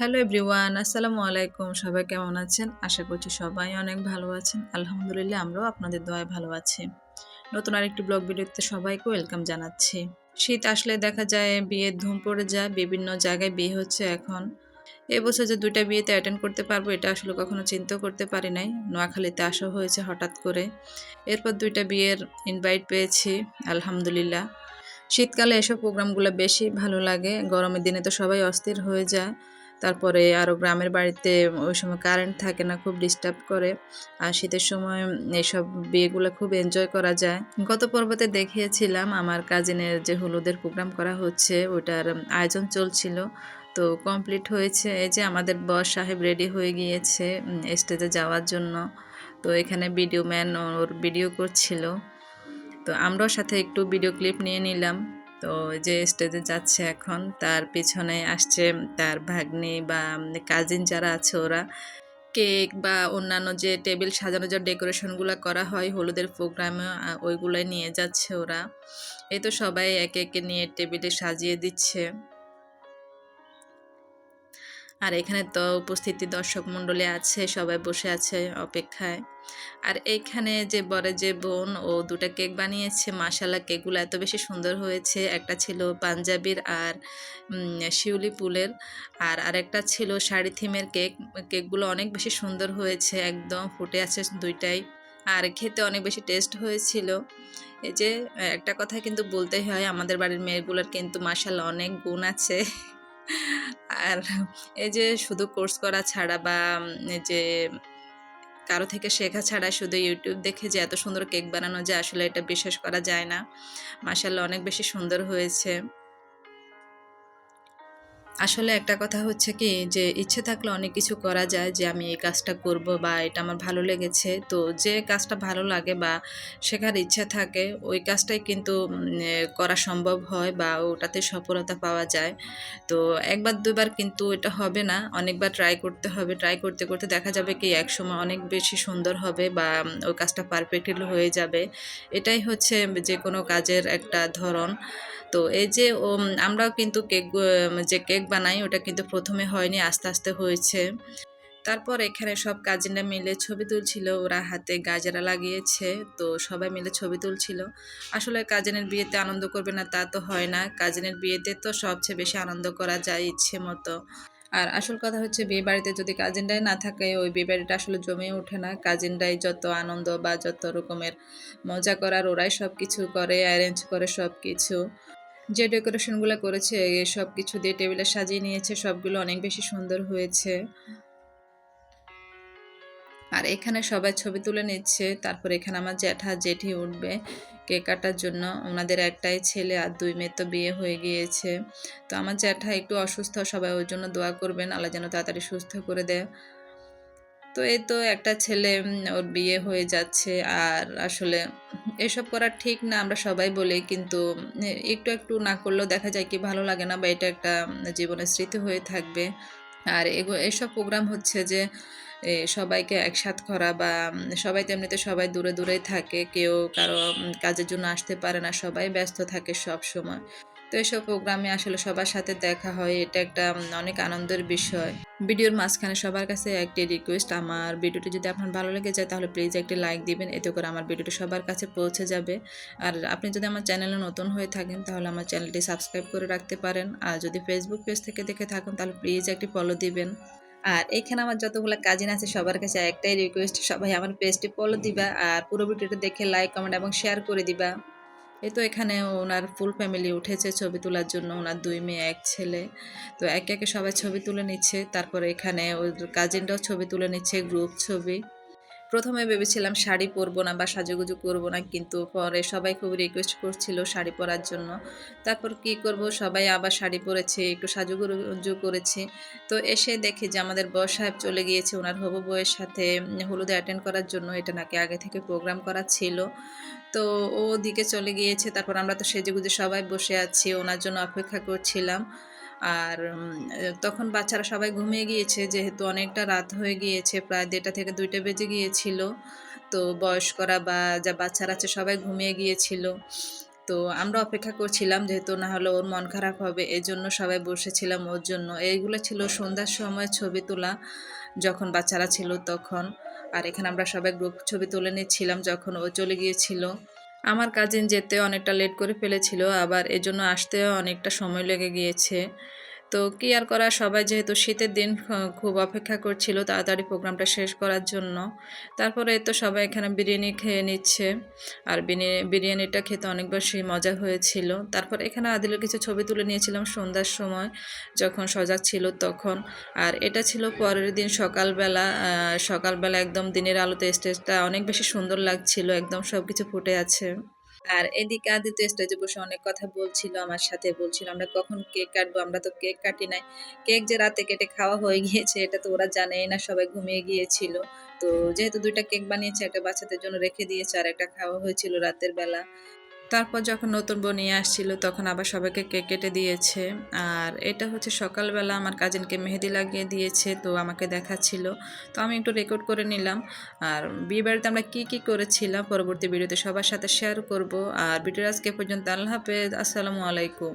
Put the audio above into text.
Hello everyone আসসালামু আলাইকুম। সবাই কেমন আছেন? আশা করছি সবাই অনেক ভালো আছেন। আলহামদুলিল্লাহ, আমরাও আপনাদের দোয়ায় ভালো আছি। নতুন আরেকটি ব্লগ ভিডিওতে সবাইকে ওয়েলকাম জানাচ্ছি। শীত আসলে দেখা যায় বিয়ের ধুম পড়ে যায়, বিভিন্ন জায়গায় বিয়ে হচ্ছে এখন। এবছর যে দুইটা বিয়েতে অ্যাটেন্ড করতে পারব, এটা আসলে কখনো চিন্তাও করতে পারি নাই। নোয়াখালীতে আসা হয়েছে হঠাৎ করে। এরপর দুইটা বিয়ের ইনভাইট পেয়েছি, আলহামদুলিল্লাহ। শীতকালে এসব প্রোগ্রামগুলো বেশি ভালো লাগে। গরমের দিনে তো সবাই অস্থির হয়ে যায়। তারপরে আরও গ্রামের বাড়িতে ওই সময় কারেন্ট থাকে না, খুব ডিস্টার্ব করে। আর শীতের সময় এইসব বিয়েগুলো খুব এনজয় করা যায়। গত পর্বতে দেখিয়েছিলাম আমার কাজিনের যে হলুদের প্রোগ্রাম করা হচ্ছে ওটার আয়োজন চলছিল। তো কমপ্লিট হয়েছে, এই যে আমাদের বস সাহেব রেডি হয়ে গিয়েছে স্টেজে যাওয়ার জন্য। তো এখানে ভিডিও ম্যান ওর ভিডিও করছিল। তো আমরাও সাথে একটু ভিডিও ক্লিপ নিয়ে নিলাম। তো যে স্টেজে যাচ্ছে এখন, তার পিছনে আসছে তার ভাগ্নি বা কাজিন যারা আছে ওরা। কেক বা অন্যান্য যে টেবিল সাজানো যে ডেকোরেশনগুলো করা হয়, হলুদের প্রোগ্রামে ওইগুলোই নিয়ে যাচ্ছে ওরা। এই তো সবাই একে একে নিয়ে টেবিলে সাজিয়ে দিচ্ছে। আর এখানে তো উপস্থিতি দর্শক মণ্ডলী আছে, সবাই বসে আছে অপেক্ষায়। আর এইখানে যে বরে যে বোন, ও দুটা কেক বানিয়েছে। মাসালা কেকগুলো এত বেশি সুন্দর হয়েছে। একটা ছিল পাঞ্জাবির আর শিউলি পুলের আর আরেকটা ছিল শাড়ি থিমের কেক। কেকগুলো অনেক বেশি সুন্দর হয়েছে, একদম ফুটে আছে দুইটাই। আর খেতে অনেক বেশি টেস্ট হয়েছিল। এই যে, একটা কথা কিন্তু বলতেই হয়, আমাদের বাড়ির মেয়েগুলোর কিন্তু মাসাল্লাহ অনেক গুণ আছে। আর এই যে শুধু কোর্স করা ছাড়া বা যে কারও থেকে শেখা ছাড়া শুধু ইউটিউব দেখে যে এত সুন্দর কেক বানানো যায়, আসলে এটা বিশ্বাস করা যায় না। মাসাল্লাহ অনেক বেশি সুন্দর হয়েছে। আসলে একটা কথা হচ্ছে কি যে, ইচ্ছে থাকলে অনেক কিছু করা যায় যে, আমি এই কাজটা করব বা এটা আমার ভালো লেগেছে। তো যে কাজটা ভালো লাগে বা শেখার ইচ্ছে থাকে, ওই কাজটাই কিন্তু করা সম্ভব হয় বা ওটাতে সফলতা পাওয়া যায়। তো একবার দুবার কিন্তু এটা হবে না, অনেকবার ট্রাই করতে হবে। ট্রাই করতে করতে দেখা যাবে কি এক সময় অনেক বেশি সুন্দর হবে বা ওই কাজটা পারফেক্টলি হয়ে যাবে। এটাই হচ্ছে যে কোনো কাজের একটা ধরন। তো এই যে আমরাও কিন্তু কেক যে কেক বানাই, ওটা কিন্তু প্রথমে হয়নি, আস্তে আস্তে হয়েছে। তারপর এখানে সব কাজিনরা মিলে ছবি তুলছিল, ওরা হাতে গাজরা লাগিয়েছে, তো সবাই মিলে ছবি তুলছিল। আসলে কাজিনের বিয়েতে আনন্দ করবে না তা তো হয় না, কাজিনের বিয়েতে তো সবচেয়ে বেশি আনন্দ করা যায় ইচ্ছে মতো। আর আসল কথা হচ্ছে বিয়ে বাড়িতে যদি কাজিনরাই না থাকে, ওই বিয়ে বাড়িটা আসলে জমে ওঠে না। কাজিনরাই যত আনন্দ বা যত রকমের মজা করার, ওরাই সব কিছু করে অ্যারেঞ্জ করে সব কিছু যে ডেকোরেশনগুলো করেছে সব কিছু দিয়ে টেবিলে সাজিয়ে নিয়েছে, সবগুলো অনেক বেশি সুন্দর হয়েছে। আর এখানে সবাই ছবি তুলে নিচ্ছে, তারপর এখানে আমার জ্যাঠা, জেঠি উঠবে। কেক কাটার জন্য ওনাদের একটাই ছেলে আর দুই মেয়ে তো বিয়ে হয়ে গিয়েছে। তো আমার জ্যাঠা একটু অসুস্থ, সবাই ওর জন্য দোয়া করবেন, আল্লাহ যেন তাড়াতাড়ি সুস্থ করে দেয়। তো এই তো একটা ছেলে ওর বিয়ে হয়ে যাচ্ছে। আর আসলে এসব করা ঠিক না, আমরা সবাই বলি, কিন্তু একটু একটু না করলেও দেখা যায় কি ভালো লাগে না বা এটা একটা জীবনের স্মৃতি হয়ে থাকবে। আর এগো, এসব প্রোগ্রাম হচ্ছে যে সবাইকে একসাথ করা বা সবাই তেমনিতে সবাই দূরে দূরেই থাকে। কেউ কারও কাজের জন্য আসতে পারে না, সবাই ব্যস্ত থাকে সব সময় তো এসব প্রোগ্রামে আসলে সবার সাথে দেখা হয়, এটা একটা অনেক আনন্দের বিষয়। ভিডিওর মাঝখানে সবার কাছে একটি রিকোয়েস্ট আমার ভিডিওটি যদি আপনার ভালো লেগে যায় তাহলে প্লিজ একটি লাইক দিবেন, এতে করে আমার ভিডিওটি সবার কাছে পৌঁছে যাবে। আর আপনি যদি আমার চ্যানেলে নতুন হয়ে থাকেন তাহলে আমার চ্যানেলটি সাবস্ক্রাইব করে রাখতে পারেন। আর যদি ফেসবুক পেজ থেকে দেখে থাকুন তাহলে প্লিজ একটি ফলো দিবেন। আর এখানে আমার যতগুলো কাজিন আছে সবার কাছে একটাই রিকোয়েস্ট সবাই আমার পেজটি ফলো দিবা। আর পুরো ভিডিওটা দেখে লাইক কমেন্ট এবং শেয়ার করে দিবা। এই তো এখানে ওনার ফুল ফ্যামিলি উঠেছে ছবি তোলার জন্য, ওনার দুই মেয়ে, এক ছেলে। তো একে একে সবাই ছবি তুলে নিচ্ছে, তারপরে এখানে ওর কাজিনটাও ছবি তুলে নিচ্ছে গ্রুপ ছবি। প্রথমে ভেবেছিলাম শাড়ি পরবো না বা সাজুগুজু করব না, কিন্তু পরে সবাই খুব রিকোয়েস্ট করছিল শাড়ি পরার জন্য। তারপর কি করব, সবাই আবার শাড়ি পরেছে, একটু সাজুগুজু করেছি। তো এসে দেখি যে আমাদের বস সাহেব চলে গিয়েছে, ওনার হবু বউয়ের সাথে হলুদে অ্যাটেন্ড করার জন্য। এটা নাকি আগে থেকে প্রোগ্রাম করা ছিল। তো ও দিকে চলে গিয়েছে, তারপর আমরা তো সেজেগুজে সবাই বসে আছি, ওনার জন্য অপেক্ষা করছিলাম। আর তখন বাচ্চারা সবাই ঘুমিয়ে গিয়েছে, যেহেতু অনেকটা রাত হয়ে গিয়েছে, প্রায় দেড়টা থেকে দুইটা বেজে গিয়েছিল। তো বয়স্করা বা যা বাচ্চারা আছে সবাই ঘুমিয়ে গিয়েছিল। তো আমরা অপেক্ষা করছিলাম যেহেতু না হলে ওর মন খারাপ হবে এই জন্য সবাই বসেছিলাম ওর জন্য। এইগুলো ছিল সন্ধ্যার সময় ছবি তোলা। যখন বাচ্চারা ছিল তখন। আর এখানে আমরা সবাই গ্রুপ ছবি তুলে নিচ্ছিলাম যখন ও চলে গিয়েছিল। আমার কাজিন যেতে অনেকটা লেট করে ফেলেছিল, আবার এজন্য আসতেও অনেকটা সময় লেগে গিয়েছে। তো কি আর করা সবাই যেহেতু শীতের দিন খুব অপেক্ষা করছিল তাড়াতাড়ি প্রোগ্রামটা শেষ করার জন্য। তারপরে তো সবাই এখানে বিরিয়ানি খেয়ে নিচ্ছে। আর বিরিয়ানিটা খেতে অনেক বেশি মজা হয়েছিল। তারপর এখানে আদিলের কিছু ছবি তুলে নিয়েছিলাম সন্ধ্যার সময়, যখন সজাগ ছিল তখন। আর এটা ছিল পরের দিন সকালবেলা সকালবেলা একদম দিনের আলোতে স্টেজটা অনেক বেশি সুন্দর লাগছিল, একদম সব কিছু ফুটে আছে। আর এদিকে আদিত্য স্টেজে বসে অনেক কথা বলছিল, আমার সাথে বলছিল, আমরা কখন কেক কাটবো? আমরা তো কেক কাটি নাই। কেক যে রাতে কেটে খাওয়া হয়ে গিয়েছে, এটা তো ওরা জানেই না, সবাই ঘুমিয়ে গিয়েছিল। তো যেহেতু দুইটা কেক বানিয়েছে, একটা বাচ্চাদের জন্য রেখে দিয়েছে, আর একটা খাওয়া হয়েছিল রাতের বেলা। তারপর যখন নতুন বউ নিয়ে আসছিল, তখন আবার সবাইকে কেক কেটে দিয়েছে। আর এটা হচ্ছে সকালবেলা আমার কাজিনকে মেহেদি লাগিয়ে দিয়েছে, তো আমাকে দেখাচ্ছিল। তো আমি একটু রেকর্ড করে নিলাম। আর বিয়ে বাড়িতে আমরা কী কী করেছিলাম, পরবর্তী ভিডিওতে সবার সাথে শেয়ার করব। আর ভিডিওর আজকে পর্যন্ত আল্লাহ হাফেজ, আসসালামু আলাইকুম।